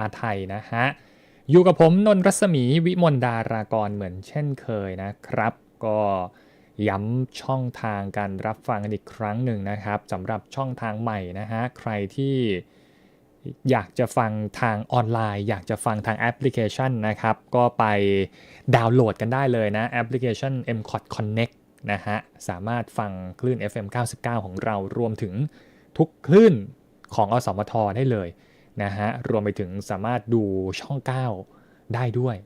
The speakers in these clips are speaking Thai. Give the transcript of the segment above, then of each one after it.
อาไทยนะฮะ อยู่กับผมนนท์รัศมีวิมลดารากรเหมือนเช่นเคยนะครับ ก็ย้ำช่องทางการรับฟังกันอีกครั้งหนึ่งนะครับสำหรับช่องทางใหม่นะฮะ ใครที่อยากจะฟังทางออนไลน์ อยากจะฟังทางแอปพลิเคชันนะครับ ก็ไปดาวน์โหลดกันได้เลยนะแอปพลิเคชัน m c o t Connect นะฮะ สามารถฟังคลื่น FM 99 ของเรารวมถึงทุกคลื่นของอสมทได้เลย นะฮะรวมไปถึงสามารถดูช่อง 9 ได้ด้วย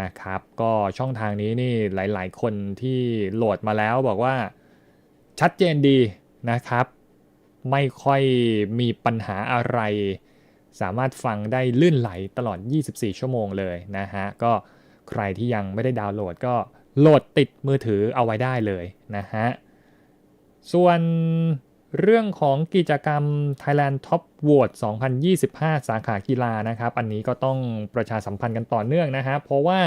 นะครับ ก็ช่องทางนี้นี่หลาย ๆ คนที่โหลดมาแล้วบอกว่าชัดเจนดีนะครับ ไม่ค่อยมีปัญหาอะไร สามารถฟังได้ลื่นไหลตลอด 24 ชั่วโมงเลยนะฮะ ก็ใครที่ยังไม่ได้ดาวน์โหลดก็โหลดติดมือถือเอาไว้ได้เลยนะฮะ ส่วน เรื่องของกิจกรรม Thailand Top Award 2025 สาขากีฬานะครับ อันนี้ก็ต้องประชาสัมพันธ์กันต่อเนื่องนะฮะเพราะว่า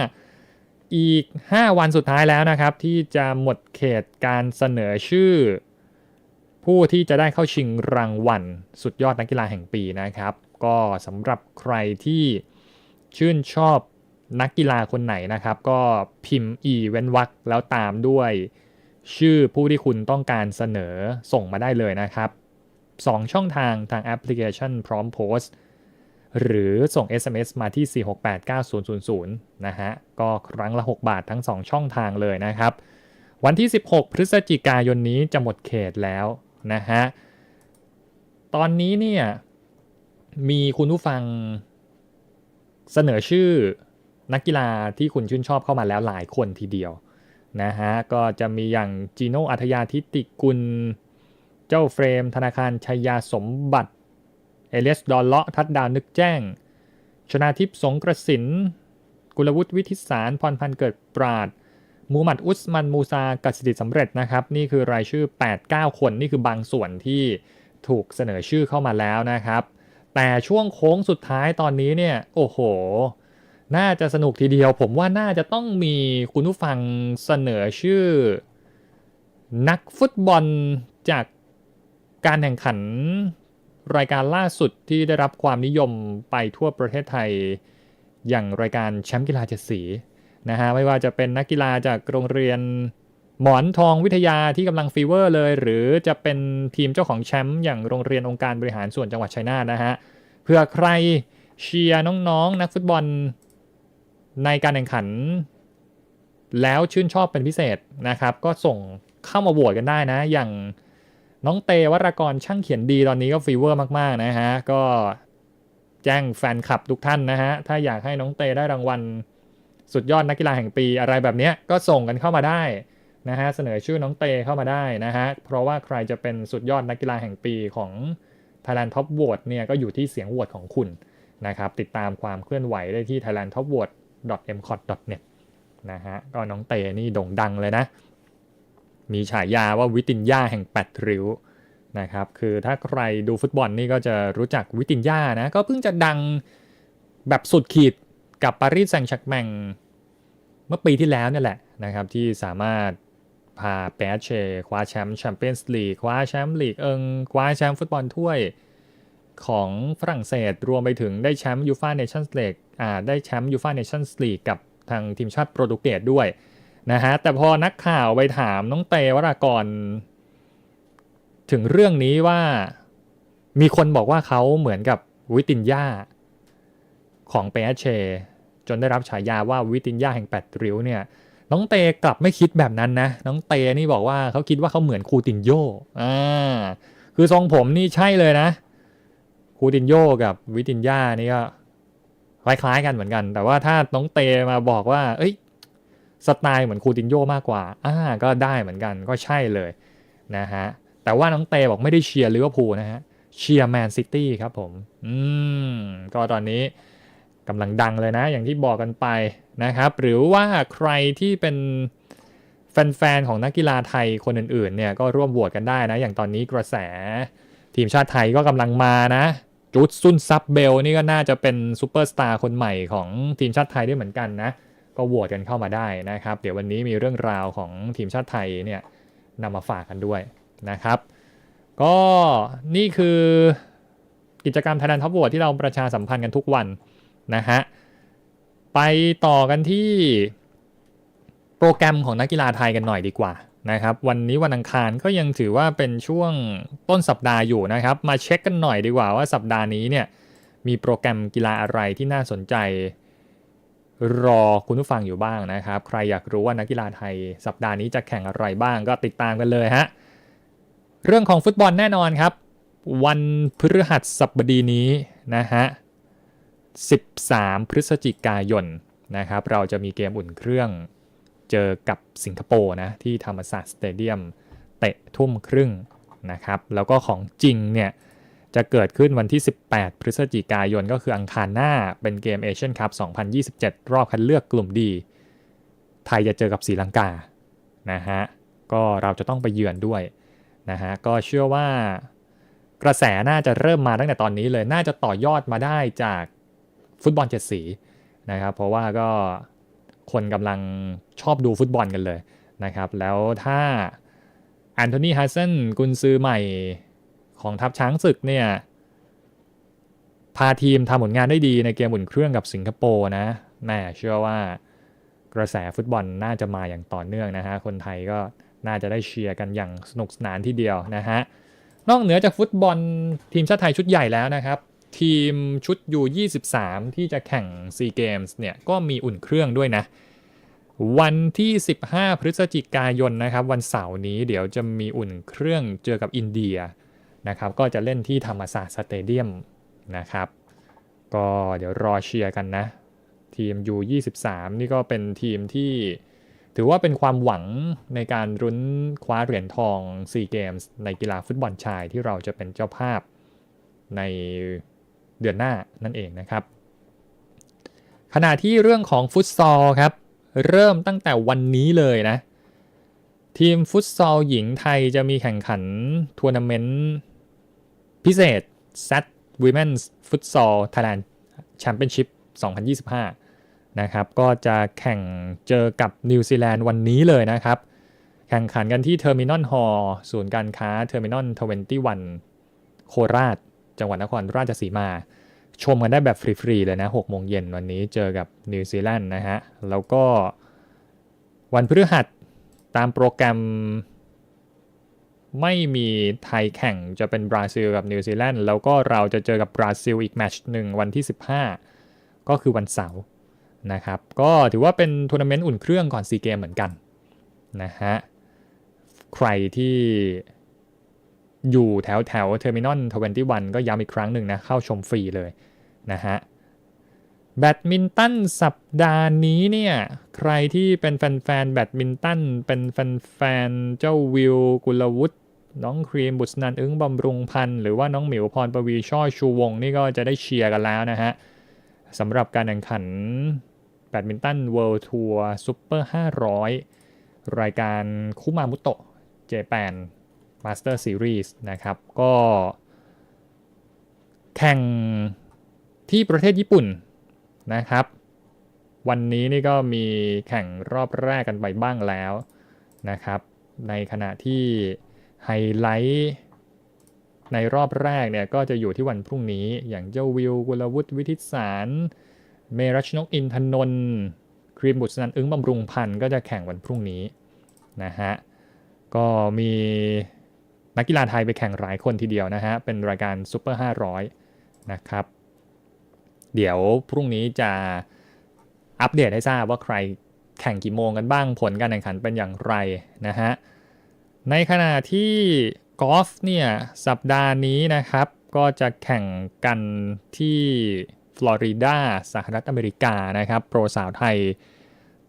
อีก 5 วันสุดท้ายแล้วนะครับ ที่จะหมดเขตการเสนอชื่อ ผู้ที่จะได้เข้าชิงรางวัล สุดยอดนักกีฬาแห่งปีนะครับ ก็สำหรับใครที่ชื่นชอบนักกีฬาคนไหนนะครับ ก็พิมพ์ e เว้นวรรคแล้วตามด้วย ชื่อผู้ที่คุณต้องการเสนอส่งมาได้เลยนะครับ 2 ช่องทางทางแอปพลิเคชันพร้อมโพสต์หรือส่ง SMS มาที่ 4689000 นะฮะ ก็ครั้งละ 6 บาททั้ง 2 ช่องทางเลยนะครับ วันที่ 16 พฤศจิกายนนี้จะหมดเขตแล้วนะฮะ ตอนนี้เนี่ย มีคุณผู้ฟังเสนอชื่อนักกีฬาที่คุณชื่นชอบเข้ามาแล้วหลายคนทีเดียว นะฮะก็จะมีอย่างจีโนอัธยาทิติกุล เจ้าเฟรม ธนาคารชัยยาสมบัติเอเลสดอลเลาะทัดดาวนึกแจ้ง ชนาทิพย์สงกระสิน กุลวุฒิวิทิสารพรพันธ์เกิดปราดมูมัดอุสมันมูซากัสดิสำเร็จนะครับ นี่คือรายชื่อ 8-9 คนนี่คือบางส่วนที่ถูกเสนอชื่อเข้ามาแล้วนะครับ แต่ช่วงโค้งสุดท้ายตอนนี้เนี่ย โอ้โห น่าจะสนุกทีเดียว ผมว่าน่าจะต้องมีคุณผู้ฟังเสนอชื่อ นักฟุตบอลจากการแข่งขันรายการล่าสุดที่ได้รับความนิยมไปทั่วประเทศไทย อย่างรายการแชมป์กีฬาเจ็ดสีนะฮะไม่ว่าจะเป็นนักกีฬาจากโรงเรียนหมอนทองวิทยาที่กำลังฟีเวอร์เลย หรือจะเป็นทีมเจ้าของแชมป์อย่างโรงเรียนองค์การบริหารส่วนจังหวัดชัยนาทนะฮะเพื่อใครเชียร์น้องๆนักฟุตบอล ในการแข่งขัน แล้วชื่นชอบเป็นพิเศษนะครับ ก็ส่งเข้ามาโหวตกันได้นะ อย่างน้องเตวรกรช่างเขียนดีตอนนี้ก็ฟีเวอร์มาก ๆ นะฮะ ก็แจ้งแฟนคลับทุกท่านนะฮะ ถ้าอยากให้น้องเตได้รางวัลสุดยอดนักกีฬาแห่งปีอะไรแบบนี้ก็ส่งกันเข้ามาได้นะฮะ เสนอชื่อน้องเตเข้ามาได้นะฮะ เพราะว่าใครจะเป็นสุดยอดนักกีฬาแห่งปีของ Thailand Top Vote เนี่ยก็อยู่ที่เสียงโหวตของคุณนะครับ ติดตามความเคลื่อนไหวได้ที่ Thailand Top Vote m c o t net นะฮะก็น้องเตนี่โด่งดังเลยนะ มีฉายาว่าวิตินยาแห่งแปดริ้วนะครับ คือถ้าใครดูฟุตบอลนี่ก็จะรู้จักวิตินยานะ ก็เพิ่งจะดังแบบสุดขีดกับปารีสแซงต์แชร์กแมงเมื่อปีที่แล้วนี่แหละนะครับ ที่สามารถพาเปเชคว้าแชมป์แชมเปี้ยนส์ลีกคว้าแชมป์ลีกเอิงคว้าแชมป์ฟุตบอลถ้วยของฝรั่งเศสรวมไปถึงได้แชมป์ยูฟ่าเนชั่นส์ลีก ได้แชมป์ยูฟ่าเนชั่นส์ลีกกับทางทีมชาติโปรตุเกสด้วยนะฮะแต่พอนักข่าวไปถามน้องเตวรากร ถึงเรื่องนี้ว่ามีคนบอกว่าเขาเหมือนกับวิตินยาของเปเช จนได้รับฉายาว่าวิตินยาแห่งแปดริ้วเนี่ยน้องเตกลับไม่คิดแบบนั้นนะ น้องเตนี่บอกว่าเขาคิดว่าเขาเหมือนคูตินโยอ่าคือทรงผมนี่ใช่เลยนะ คูตินโยกับวิตินยานี่ก็ คล้ายๆกันเหมือนกัน แต่ว่าถ้าน้องเตมาบอกว่า เอ้ยสไตล์เหมือนคูตินโยมากกว่าอ่าก็ได้เหมือนกันก็ใช่เลยนะฮะแต่ว่าน้องเตบอกไม่ได้เชียร์ลิเวอร์พูลนะฮะเชียร์แมนซิตี้ครับผม อืม ก็ตอนนี้กำลังดังเลยนะ อย่างที่บอกกันไปนะครับ หรือว่าใครที่เป็นแฟนๆของนักกีฬาไทยคนอื่นๆเนี่ยก็ร่วมโหวตกันได้นะ อย่างตอนนี้กระแสทีมชาติไทยก็กำลังมานะ จุดซุนซับเบลนี่ก็น่าจะเป็นซูเปอร์สตาร์คนใหม่ของทีมชาติไทยด้วยเหมือนกันนะ ก็โหวตกันเข้ามาได้นะครับ เดี๋ยววันนี้มีเรื่องราวของทีมชาติไทยเนี่ยนำมาฝากกันด้วยนะครับ ก็นี่คือกิจกรรม Thailand Top Vote ที่เราประชาสัมพันธ์กันทุกวันนะฮะไปต่อกันที่โปรแกรมของนักกีฬาไทยกันหน่อยดีกว่า นะครับวันนี้วันอังคารก็ยังถือว่าเป็นช่วงต้นสัปดาห์อยู่นะครับ มาเช็คกันหน่อยดีกว่าว่าสัปดาห์นี้เนี่ยมีโปรแกรมกีฬาอะไรที่น่าสนใจ รอคุณผู้ฟังอยู่บ้างนะครับ ใครอยากรู้ว่านักกีฬาไทย สัปดาห์นี้จะแข่งอะไรบ้างก็ติดตามกันเลยฮะเรื่องของฟุตบอลแน่นอนครับ วันพฤหัสบดีนี้นะฮะ13 พฤศจิกายนนะครับ เราจะมีเกมอุ่นเครื่อง เจอกับสิงคโปร์นะที่ธรรมศาสตร์สเตเดียมเตะทุ่มครึ่งนะครับ แล้วก็ของจริงเนี่ยจะเกิดขึ้นวันที่ 18 พฤศจิกายนก็คืออังคารหน้าเป็นเกมเอเชียนคัพ 2027 รอบคัดเลือกกลุ่มดี ไทยจะเจอกับศรีลังกา นะฮะ ก็เราจะต้องไปเยือนด้วยนะฮะ ก็เชื่อว่ากระแสน่าจะเริ่มมาตั้งแต่ตอนนี้เลย น่าจะต่อยอดมาได้จากฟุตบอลเจ็ดสีนะครับ เพราะว่าก็ คนกำลังชอบดูฟุตบอลกันเลยนะครับแล้วถ้าแอนโทนีฮัสเซนกุนซือใหม่ของทัพช้างศึกเนี่ยพาทีมทำผลงานได้ดีในเกมอุ่นเครื่องกับสิงคโปร์นะแม่เชื่อว่ากระแสฟุตบอลน่าจะมาอย่างต่อเนื่องนะฮะ คนไทยก็น่าจะได้เชียร์กันอย่างสนุกสนานทีเดียวนะฮะ นอกเหนือจากฟุตบอลทีมชาติไทยชุดใหญ่แล้วนะครับ ทีมชุดยู23 ที่จะแข่งซีเกมส์เนี่ยก็มีอุ่นเครื่องด้วยนะ วันที่ 15 พฤศจิกายนนะครับ วันเสาร์นี้เดี๋ยวจะมีอุ่นเครื่องเจอกับอินเดียนะครับ ก็จะเล่นที่ธรรมศาสตร์สเตเดียมนะครับ ก็เดี๋ยวรอเชียร์กันนะ ทีม U23 นี่ก็เป็นทีมที่ถือว่าเป็นความหวังในการรุ้นคว้าเหรียญทองซีเกมส์ในกีฬาฟุตบอลชายที่เราจะเป็นเจ้าภาพใน เดือนหน้านั่นเองนะครับ ขณะที่เรื่องของฟุตซอลครับ เริ่มตั้งแต่วันนี้เลยนะ ทีมฟุตซอลหญิงไทยจะมีแข่งขันทัวร์นาเมนต์พิเศษ Set Women's Futsal Thailand Championship 2025 นะครับ ก็จะแข่งเจอกับนิวซีแลนด์วันนี้เลยนะครับ แข่งขันกันที่เทอร์มินอลฮอลศูนย์การค้าเทอร์มินอล21โคราช จังหวัดนครราชสีมา ชมกันได้แบบฟรี ๆ เลยนะ6โมงเย็นวันนี้เจอกับนิวซีแลนด์นะฮะ แล้วก็วันพฤหัสตามโปรแกรม ไม่มีไทยแข่งจะเป็นบราซิลกับนิวซีแลนด์แล้วก็เราจะเจอกับบราซิลอีกแมตช์หนึ่งวันที่ 15 ก็คือวันเสาร์นะครับ ก็ถือว่าเป็นทัวร์นาเมนต์อุ่นเครื่องก่อนซีเกมเหมือนกันนะฮะ ใครที่ อยู่แถวแถวเทอร์มินอล21ก็ย้ำอีกครั้งหนึ่งนะเข้าชมฟรีเลยนะฮะแบดมินตันสัปดาห์นี้เนี่ย ใครที่เป็นแฟนๆแบดมินตัน เป็นแฟนๆเจ้าวิว กุลวุฒิน้องครีมบุษนันอึ้งบำรุงพันธ์หรือว่าน้องหมิวพรประวีช่อชูวงนี่ก็จะได้เชียร์กันแล้วนะฮะสำหรับการแข่งขันแบดมินตันเวิลด์ทัวร์ซูเปอร์500 รายการคุมามุโตะเจแปน มาสเตอร์ซีรีส์นะครับ ก็แข่งที่ประเทศญี่ปุ่นนะครับ วันนี้นี่ก็มีแข่งรอบแรกกันไปบ้างแล้วนะครับ ในขณะที่ไฮไลท์ในรอบแรกเนี่ยก็จะอยู่ที่วันพรุ่งนี้ อย่างเจ้าวิวกุลวุฒิวิทิสาร เมรัชนกอินทนนท์ครีมบุษนันอึ้งบำรุงพันธ์ก็จะแข่งวันพรุ่งนี้นะฮะ ก็มี นักกีฬาไทยไปแข่งหลายคนทีเดียวนะฮะ เป็นรายการซูเปอร์500 นะครับ เดี๋ยวพรุ่งนี้จะอัปเดตให้ทราบว่าใครแข่งกี่โมงกันบ้างผลการแข่งขันเป็นอย่างไรนะฮะ ในขณะที่กอล์ฟเนี่ยสัปดาห์นี้นะครับ ก็จะแข่งกันที่ฟลอริดาสหรัฐอเมริกานะครับ โปรสาวไทย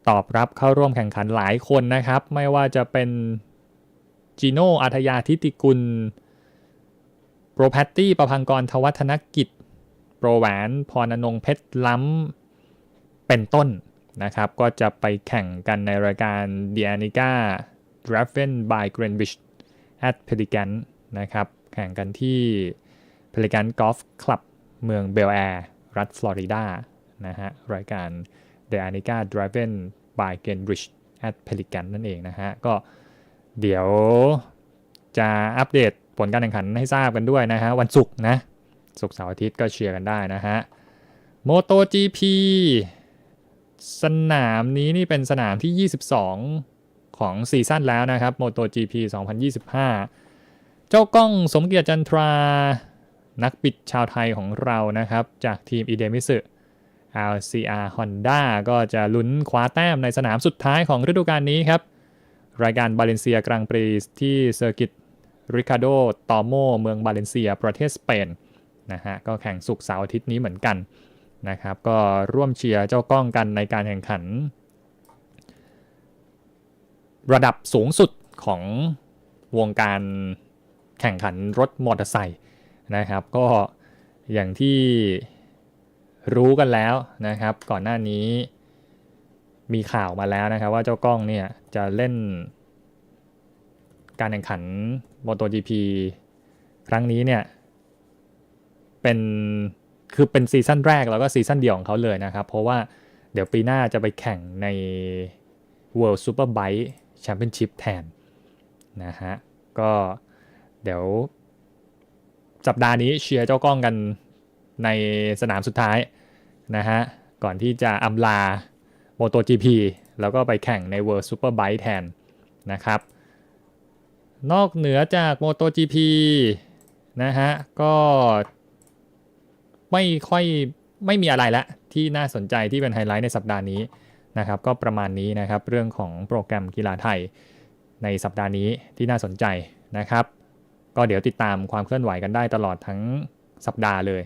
ตอบรับเข้าร่วมแข่งขันหลายคนนะครับ ไม่ว่าจะเป็น จีโน่อัธยาทิติกุล โปรแพตตี้ประพังกรทวัฒนกิจ โปรแหวนพรอนงเพชรล้ำ เป็นต้นนะครับ ก็จะไปแข่งกันในรายการ d i a n i c a d r a f e n by Greenwich at Pelican นะครับ แข่งกันที่ Pelican Golf Club เมืองเบลแอร์รัฐฟลอริดานะฮะ รายการ d i a n i c a d r a v e n by Greenwich at Pelican นั่นเองนะฮะ ก็ เดี๋ยวจะอัปเดตผลการแข่งขันให้ทราบกันด้วยนะฮะ วันศุกร์นะ ศุกร์เสาร์อาทิตย์ก็เชียร์กันได้นะฮะ Moto GP สนามนี้นี่เป็นสนามที่ 22 ของซีซั่นแล้วนะครับ Moto GP 2025 เจ้าก้องสมเกียรติจันทรา นักปิดชาวไทยของเรานะครับ จากทีมอีเดมิสึ LCR Honda ก็จะลุ้นคว้าแต้มในสนามสุดท้ายของฤดูกาลนี้ครับ รายการบาเลนเซียกลางปรีที่เซอร์กิตริคาโดตอโมเมืองบาเลนเซีย ประเทศสเปนนะฮะก็แข่งสุกเสาร์อาทิตย์นี้เหมือนกันนะครับ ก็ร่วมเชียร์เจ้าก้องกันในการแข่งขัน ระดับสูงสุดของวงการแข่งขันรถมอเตอร์ไซค์นะครับ ก็อย่างที่รู้กันแล้วนะครับ ก่อนหน้านี้ มีข่าวมาแล้วนะครับว่าเจ้ากล้องเนี่ยจะเล่นการแข่งขัน MotoGP ครั้งนี้เนี่ยเป็นคือเป็นซีซั่นแรกแล้วก็ซีซั่นเดียวของเขาเลยนะครับ เพราะว่าเดี๋ยวปีหน้าจะไปแข่งใน World Superbike Championship แทนนะฮะก็เดี๋ยวสัปดาห์นี้เชียร์เจ้ากล้องกันในสนามสุดท้ายนะฮะก่อนที่จะอำลา MotoGP แล้วก็ไปแข่งใน World Superbike แทนนะครับ นอกเหนือจาก MotoGP นะฮะ ก็ไม่ค่อยไม่มีอะไรละที่น่าสนใจที่เป็นไฮไลท์ในสัปดาห์นี้นะครับ ก็ประมาณนี้นะครับเรื่องของโปรแกรมกีฬาไทยในสัปดาห์นี้ที่น่าสนใจนะครับ ก็เดี๋ยวติดตามความเคลื่อนไหวกันได้ตลอดทั้งสัปดาห์เลย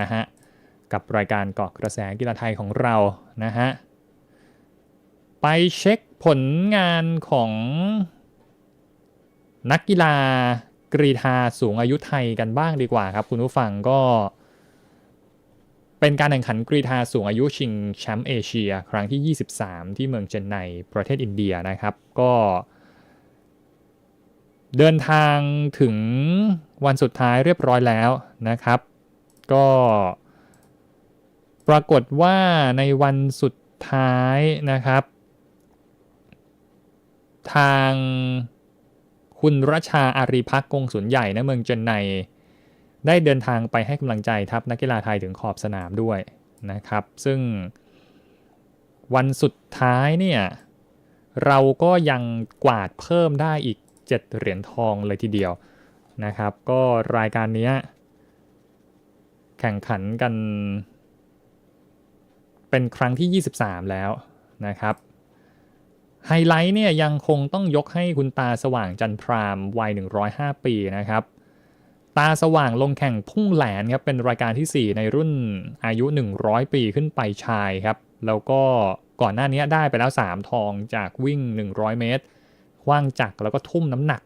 นะฮะกับรายการเกาะกระแสกีฬาไทยของเรานะฮะ ไปเช็คผลงานของนักกีฬากรีธาสูงอายุไทยกันบ้างดีกว่าครับ คุณผู้ฟังก็ เป็นการแข่งขันกรีธาสูงอายุชิงแชมป์เอเชีย ครั้งที่ 23 ที่เมืองเจนไนประเทศอินเดียนะครับ ก็ เดินทางถึงวันสุดท้ายเรียบร้อยแล้วนะครับ ก็ปรากฏว่าในวันสุดท้ายนะครับ ทางคุณรชาอารีพักกงสุนใหญ่นเมืองเจนไนได้เดินทางไปให้กำลังใจทัพนักกีฬาไทยถึงขอบสนามด้วยนะครับ ซึ่งวันสุดท้ายเนี่ยเราก็ยังกวาดเพิ่มได้อีก 7 เหรียญทองเลยทีเดียวนะครับ ก็รายการนี้แข่งขันกัน เป็นครั้งที่ 23 แล้วนะครับ ไฮไลท์เนี่ยยังคงต้องยกให้คุณตาสว่างจันทรามวัย 105 ปีนะครับตาสว่างลงแข่งพุ่งแหลนครับเป็นรายการที่ 4 ในรุ่นอายุ 100 ปีขึ้นไปชายครับ แล้วก็ก่อนหน้านี้ได้ไปแล้ว 3 ทองจากวิ่ง 100 เมตรคว้างจักรแล้วก็ทุ่มน้ำหนัก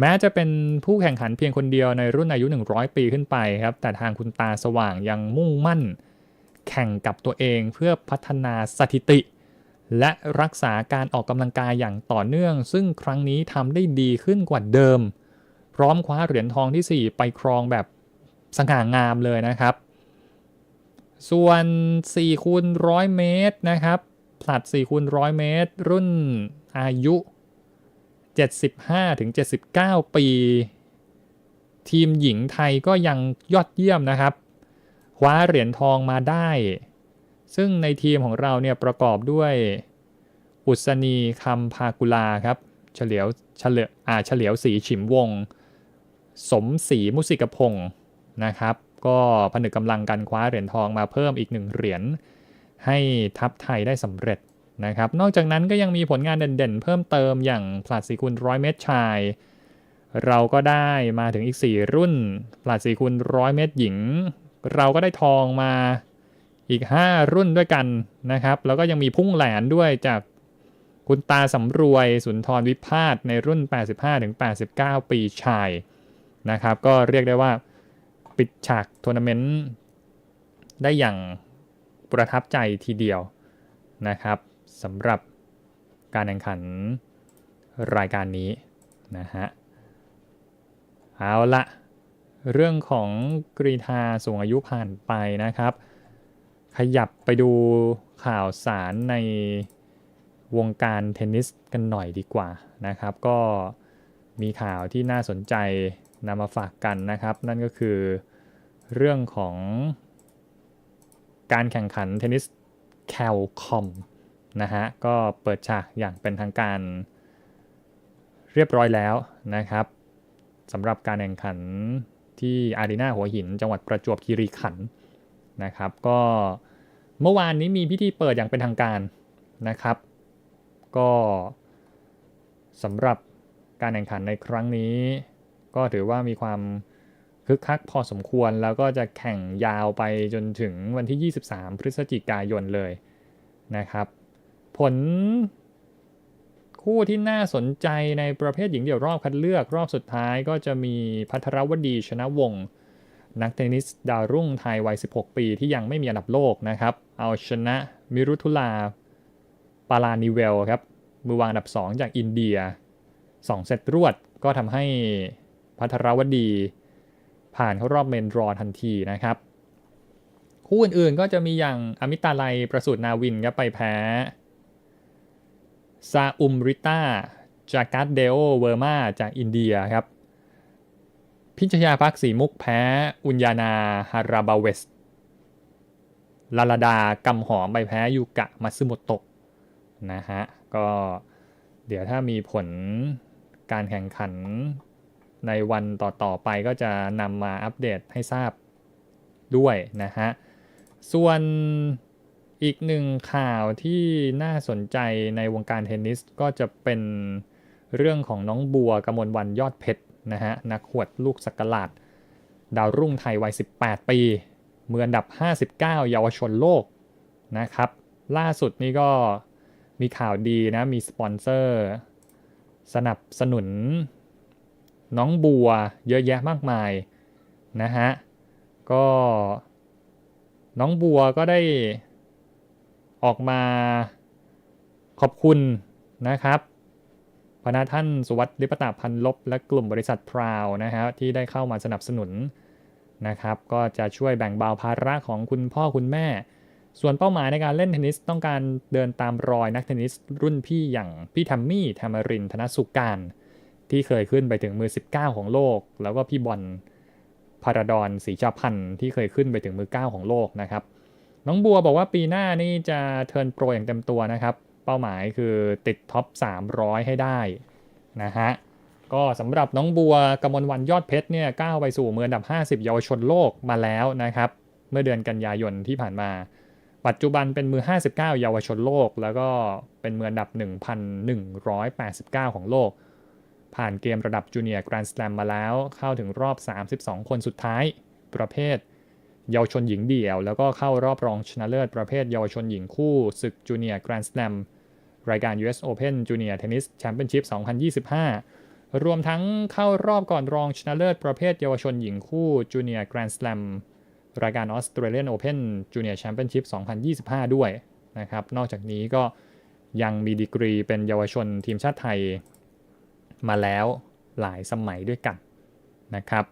แม้จะเป็นผู้แข่งขันเพียงคนเดียวในรุ่นอายุ 100 ปีขึ้นไปครับ แต่ทางคุณตาสว่างยังมุ่งมั่น แข่งกับตัวเองเพื่อพัฒนาสถิติ และรักษาการออกกำลังกายอย่างต่อเนื่อง ซึ่งครั้งนี้ทำได้ดีขึ้นกว่าเดิม พร้อมคว้าเหรียญทองที่ 4 ไปครองแบบสง่างามเลยนะครับ ส่วน4คูณ100 เมตรนะครับผลัด4คูณ100 เมตร รุ่นอายุ 75-79 ปี ทีมหญิงไทยก็ยังยอดเยี่ยมนะครับ คว้าเหรียญทองมาได้ ซึ่งในทีมของเราเนี่ยประกอบด้วย อุศนีคำพากุลาครับเฉลียวเฉลียวอาเฉลียวสีฉิมวง สมศรีมุสิกพงศ์นะครับ ก็ผนึกกำลังกันคว้าเหรียญทองมาเพิ่มอีกหนึ่งเหรียญให้ทัพไทยได้สำเร็จนะครับ นอกจากนั้นก็ยังมีผลงานเด่นๆ เพิ่มเติมอย่างผลัด4คูณ100เมตรชาย เราก็ได้มาถึงอีก 4 รุ่นผลัด4คูณ100เมตรหญิง เราก็ได้ทองมา อีก 5 รุ่นด้วยกันนะครับ แล้วก็ยังมีพุ่งแหลนด้วยจากคุณตาสำรวยสุนทรวิพาทในรุ่น 85-89 ปีชายนะครับ ก็เรียกได้ว่าปิดฉากทัวร์นาเมนต์ได้อย่างประทับใจทีเดียวนะครับสำหรับการแข่งขันรายการนี้นะฮะเอาละเรื่องของกรีธาสูงอายุผ่านไปนะครับ ขยับไปดูข่าวสารในวงการเทนนิสกันหน่อยดีกว่านะครับ ก็มีข่าวที่น่าสนใจนำมาฝากกันนะครับ นั่นก็คือเรื่องของการแข่งขันเทนนิสแคลคอมนะฮะก็เปิดฉากอย่างเป็นทางการเรียบร้อยแล้วนะครับสำหรับการแข่งขันที่อารีนาหัวหิน จังหวัดประจวบคีรีขันธ์ นะครับ ก็เมื่อวานนี้มีพิธีเปิดอย่างเป็นทางการนะครับ ก็สำหรับการแข่งขันในครั้งนี้ ก็ถือว่ามีความคึกคักพอสมควรแล้วก็จะแข่งยาวไปจนถึงวันที่ 23 พฤศจิกายนเลยนะครับ ผลคู่ที่น่าสนใจในประเภทหญิงเดี่ยวรอบคัดเลือกรอบสุดท้ายก็จะมีพัทรวดีชนะวงศ์ นักเทนนิสดาวรุ่งไทยวัย 16 ปีที่ยังไม่มีอันดับโลกนะครับ เอาชนะมิรุทุลาปาลานิเวลครับ มือวางอันดับ 2 จากอินเดีย 2 เซตรวดก็ทำให้พัทรวดี ผ่านเข้ารอบเมนรอทันทีนะครับ คู่อื่นๆก็จะมีอย่างอมิตาไลประสูตรนาวินครับไปแพ้ซาอุมริต้าจาการ์เดโอเวอร์มาจากอินเดียครับ พิชยาพักสีมุกแพ้ อุญญานาฮาราบาเวสลาลาดากำหอมไปแพ้ยูกะมัตสึโมโตะนะฮะ ก็เดี๋ยวถ้ามีผลการแข่งขันในวันต่อ ๆ ไปก็จะนำมาอัปเดตให้ทราบด้วยนะฮะ ส่วนอีกหนึ่งข่าวที่น่าสนใจในวงการเทนนิสก็จะเป็นเรื่องของน้องบัวกมลวันยอดเพชร นะฮะนักขวดลูกสักหลาด ดาวรุ่งไทยวัย 18 ปีมืออันดับ 59 เยาวชนโลกนะครับ ล่าสุดนี้ก็มีข่าวดีนะ มีสปอนเซอร์ สนับสนุน น้องบัวเยอะแยะมากมายนะฮะ ก็น้องบัวก็ได้ออกมาขอบคุณนะครับ พนักท่านสุวัสดิ์ลิปตาพันลบและกลุ่มบริษัทพราวนะฮะที่ได้เข้ามาสนับสนุนนะครับก็จะช่วยแบ่งเบาภาระของคุณพ่อคุณแม่ ส่วนเป้าหมายในการเล่นเทนนิสต้องการเดินตามรอยนักเทนนิสรุ่นพี่อย่างพี่ทัมมี่ธรรมรินธนสุการ ที่เคยขึ้นไปถึงมือ 19 ของโลก แล้วก็พี่บอลพาราดอนสีชาพันธ์ที่เคยขึ้นไปถึงมือ 9 ของโลกนะครับน้องบัวบอกว่าปีหน้านี่จะเทิร์นโปรอย่างเต็มตัวนะครับ เป้าหมายคือติดท็อป 300 ให้ได้นะฮะก็สำหรับน้องบัวกมลวันยอดเพชรเนี่ยก้าวไปสู่มืออันดับ 50 เยาวชนโลกมาแล้วนะครับ เมื่อเดือนกันยายนที่ผ่านมา ปัจจุบันเป็นมือ 59 เยาวชนโลก แล้วก็เป็นมืออันดับ 1,189 ของโลก ผ่านเกมระดับจูเนียร์แกรนด์สแลมมาแล้วเข้าถึงรอบ 32 คนสุดท้ายประเภท เยาวชนหญิงเดี่ยว แล้วก็เข้ารอบรองชนะเลิศประเภทเยาวชนหญิงคู่ศึกจูเนียร์แกรนด์สแลม รายการ US Open Junior Tennis Championship 2025 รวมทั้งเข้ารอบก่อนรองชนะเลิศประเภทเยาวชนหญิงคู่จูเนียร์แกรนด์สแลมรายการ Australian Open Junior Championship 2025 ด้วยนะครับ นอกจากนี้ก็ยังมีดีกรีเป็นเยาวชนทีมชาติไทย มาแล้วหลายสมัยด้วยกันนะครับ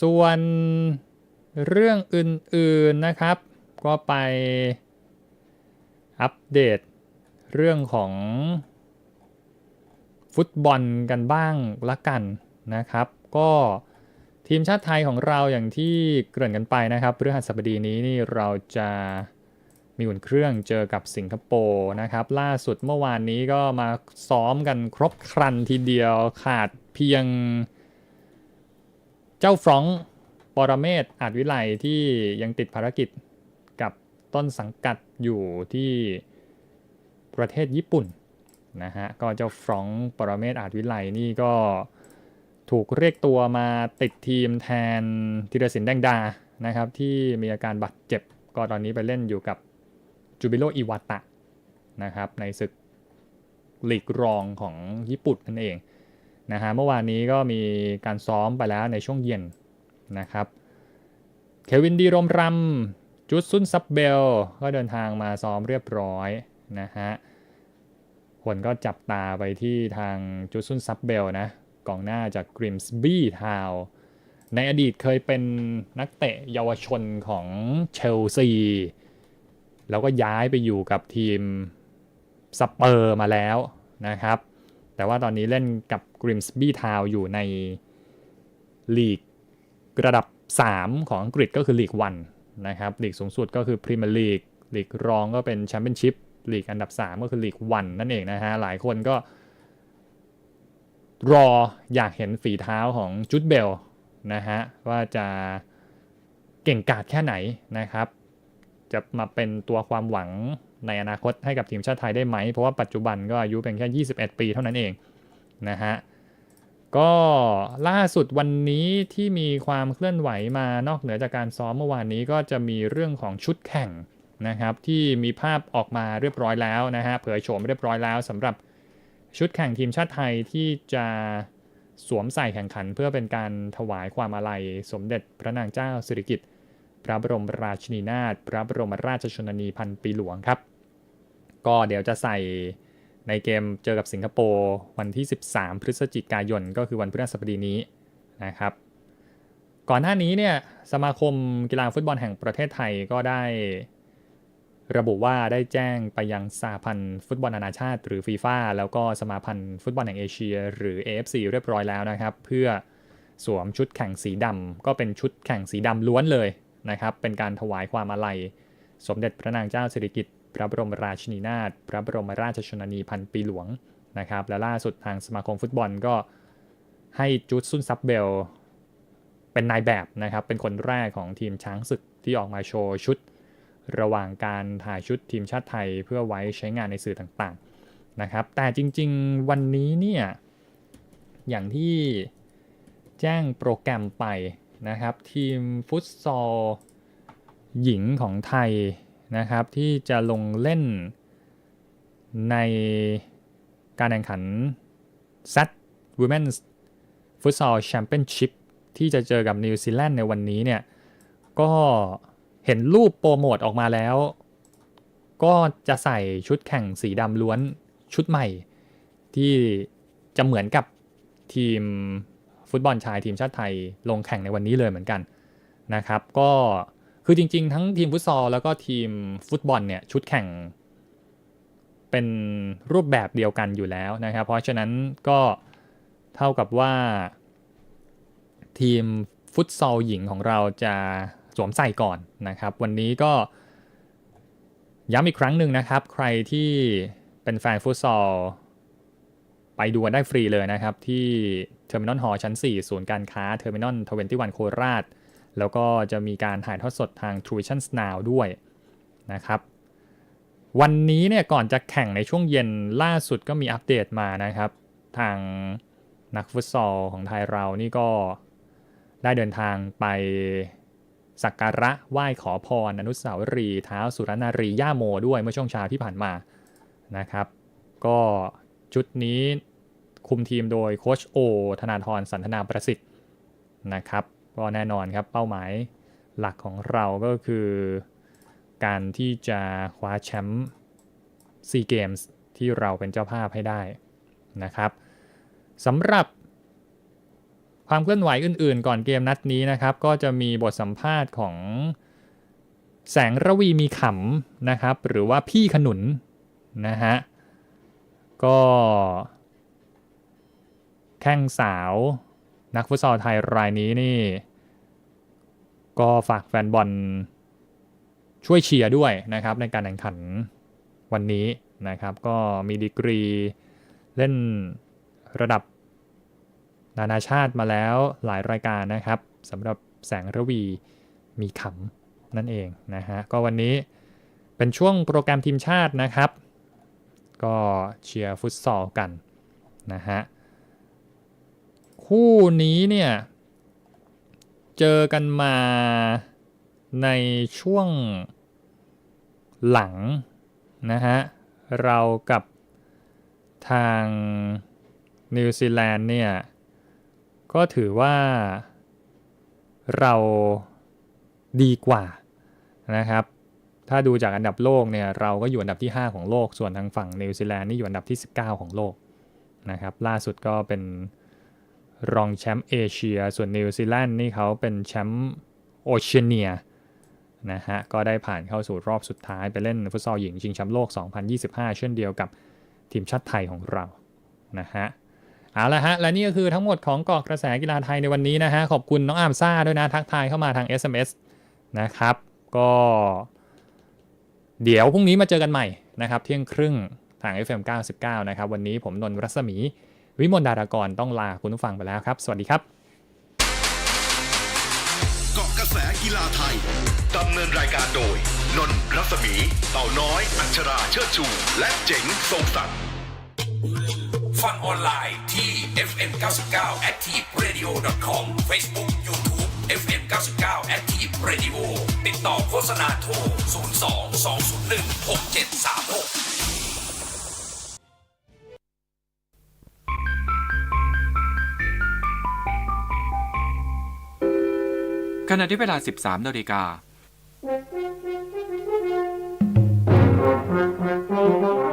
ส่วนเรื่องอื่นๆนะครับ ก็ไป อัปเดตเรื่องของฟุตบอลกันบ้างละกันนะครับ ก็ทีมชาติไทยของเราอย่างที่เกริ่นกันไปนะครับเรื่องหัสบดีนี้นี่เราจะมีอุ่นเครื่องเจอกับสิงคโปร์นะครับ ล่าสุดเมื่อวานนี้ก็มาซ้อมกันครบครันทีเดียวขาดเพียง เจ้าฟรองปรเมศอาจวิไลที่ยังติดภารกิจกับต้นสังกัด อยู่ที่ประเทศญี่ปุ่นนะฮะก็เจ้าฟรองปรเมศอาจวิไลนี่ก็ถูกเรียกตัวมาติดทีมแทนธีรศิลป์แดงดานะครับ ที่มีอาการบาดเจ็บก็ตอนนี้ไปเล่นอยู่กับจูบิโรอิวาตะนะครับในศึกลีกรองของญี่ปุ่นนั่นเองนะฮะเมื่อวานนี้ก็มีการซ้อมไปแล้วในช่วงเย็นนะครับ เควินดีรมรำ จุดซุนซับเบลก็เดินทางมาซ้อมเรียบร้อยนะฮะคนก็จับตาไปที่ทางจุดซุนซับเบลนะกองหน้าจากกริมส์บี้ทาวในอดีตเคยเป็นนักเตะเยาวชนของเชลซีแล้วก็ย้ายไปอยู่กับทีมสเปอร์มาแล้วนะครับ แต่ว่าตอนนี้เล่นกับกริมส์บี้ทาวอยู่ในลีกระดับ 3 ของอังกฤษก็คือลีกวัน นะครับลีกสูงสุดก็คือพรีเมียร์ลีกลีกรองก็เป็นแชมเปี้ยนชิพลีกอันดับ 3 ก็คือลีกวันนั่นเองนะฮะหลายคนก็รออยากเห็นฝีเท้าของจุดเบลนะฮะว่าจะเก่งกาจแค่ไหนนะครับ จะมาเป็นตัวความหวังในอนาคตให้กับทีมชาติไทยได้ไหม เพราะว่าปัจจุบันก็อายุเป็นแค่ 21 ปีเท่านั้นเองนะฮะ ก็ล่าสุดวันนี้ที่มีความเคลื่อนไหวมานอกเหนือจากการซ้อมเมื่อวานนี้ก็จะมีเรื่องของชุดแข่งนะครับที่มีภาพออกมาเรียบร้อยแล้วนะฮะเผยโฉมเรียบร้อยแล้วสำหรับชุดแข่งทีมชาติไทยที่จะสวมใส่แข่งขันเพื่อเป็นการถวายความอาลัย สมเด็จพระนางเจ้าสิริกิติ์พระบรมราชินีนาถพระบรมราชชนนีพันปีหลวงครับ ก็เดี๋ยวจะใส่ ในเกมเจอกับสิงคโปร์วันที่ 13 พฤศจิกายน ก็คือวันพฤหัสบดีนี้นะครับ ก่อนหน้านี้เนี่ยสมาคมกีฬาฟุตบอลแห่งประเทศไทยก็ได้ระบุว่าได้แจ้งไปยังสหพันธ์ฟุตบอลนานาชาติ หรือฟีฟ่าแล้วก็สมาพันธ์ฟุตบอลแห่งเอเชีย หรือ AFC เรียบร้อยแล้วนะครับ เพื่อสวมชุดแข่งสีดำก็เป็นชุดแข่งสีดำล้วนเลยนะครับ เป็นการถวายความอาลัย สมเด็จพระนางเจ้าสิริกิติ์ พระบรมราชินีนาถพระบรมราชชนนีพันปีหลวงนะครับและล่าสุดทางสมาคมฟุตบอลก็ให้จูดซุนซับเบล เป็นนายแบบนะครับ เป็นคนแรกของทีมช้างศึกที่ออกมาโชว์ชุด ระหว่างการถ่ายชุดทีมชาติไทยเพื่อไว้ใช้งานในสื่อต่างๆนะครับ แต่จริงๆวันนี้เนี่ยอย่างที่แจ้งโปรแกรมไปนะครับ ทีมฟุตซอลหญิงของไทย นะครับที่จะลงเล่นในการแข่งขัน z Women's Futsal Championship ที่จะเจอกับนิวซีแลนด์ในวันนี้เนี่ย ก็เห็นรูปโปรโมทออกมาแล้ว ก็จะใส่ชุดแข่งสีดำล้วนชุดใหม่ ที่จะเหมือนกับทีมฟุตบอลชายทีมชาติไทยลงแข่งในวันนี้เลยเหมือนกันนะครับ ก็ คือจริง ๆ ทั้งทีมฟุตซอลแล้วก็ทีมฟุตบอลเนี่ยชุดแข่ง เป็นรูปแบบเดียวกันอยู่แล้วนะครับ เพราะฉะนั้นก็เท่ากับว่า ทีมฟุตซอลหญิงของเราจะสวมใส่ก่อนนะครับ วันนี้ก็ย้ำอีกครั้งหนึ่งนะครับ ใครที่เป็นแฟนฟุตซอลไปดูกันได้ฟรีเลยนะครับ ที่เทอร์มินอลฮอชั้น 4 ศูนย์การค้าเทอร์มินอลทเวนตี้วันโคราช แล้วก็จะมีการถ่ายทอดสดทาง True Vision Now ด้วยนะครับ วันนี้เนี่ยก่อนจะแข่งในช่วงเย็นล่าสุดก็มีอัปเดตมานะครับ ทางนักฟุตซอลของไทยเรานี่ก็ได้เดินทางไปสักการะไหว้ขอพรอนุสาวรีย์เท้าสุรนารีย่าโมด้วยเมื่อช่วงเช้าที่ผ่านมานะครับ ก็ชุดนี้คุมทีมโดยโคชโอ ธนาธรสันทนาประสิทธิ์นะครับ ก็แน่นอนครับเป้าหมายหลักของเราก็คือ การที่จะคว้าแชมป์ซีเกมส์ที่เราเป็นเจ้าภาพให้ได้นะครับสำหรับความเคลื่อนไหวอื่นๆ ก่อนเกมนัดนี้นะครับ ก็จะมีบทสัมภาษณ์ของแสงระวีมีขำนะครับ หรือว่าพี่ขนุนนะฮะก็แข้งสาว นักฟุตซอลไทยรายนี้นี่ ก็ฝากแฟนบอลช่วยเชียร์ด้วยนะครับ ในการแข่งขันวันนี้นะครับ ก็มีดีกรีเล่นระดับนานาชาติมาแล้วหลายรายการนะครับสำหรับแสงระวีมีขำนั่นเองนะฮะก็วันนี้เป็นช่วงโปรแกรมทีมชาตินะครับ ก็เชียร์ฟุตซอลกันนะฮะ คู่นี้เนี่ย เจอกันมาในช่วงหลังนะฮะ เรากับทางนิวซีแลนด์เนี่ย ก็ถือว่าเราดีกว่านะครับ ถ้าดูจากอันดับโลกเนี่ย เราก็อยู่อันดับที่ 5 ของโลก ส่วนทางฝั่งนิวซีแลนด์นี่อยู่อันดับที่ 19 ของโลกนะครับ ล่าสุดก็เป็น รองแชมป์เอเชีย ส่วนนิวซีแลนด์นี่เขาเป็นแชมป์โอเชียเนียนะฮะ ก็ได้ผ่านเข้าสู่รอบสุดท้ายไปเล่นฟุตซอลหญิงชิงแชมป์โลก 2025 เช่นเดียวกับทีมชาติไทยของเรานะฮะเอาละฮะ และนี่ก็คือทั้งหมดของเกาะกระแสกีฬาไทยในวันนี้นะฮะ ขอบคุณน้องอามซ่าด้วยนะ ทักทายเข้ามาทาง SMS นะครับ ก็ เดี๋ยวพรุ่งนี้มาเจอกันใหม่นะครับ เที่ยงครึ่งทาง FM 99 นะครับ วันนี้ผมนนท์รัศมี วิมลดารากรต้องลาคุณผู้ฟังไปแล้วครับ สวัสดีครับ เกาะกระแสกีฬาไทยดำเนินรายการโดย นนท์รัศมี เต่าน้อย อัชราเชิดชู และเจ๋งทรงศักดิ์ฟังออนไลน์ที่ FM 99 Active Radio com Facebook YouTube FM 99 Active Radio ติดต่อโฆษณาโทร 02 201 6736 ขณะที่เวลา 13นาฬิกา Thank you.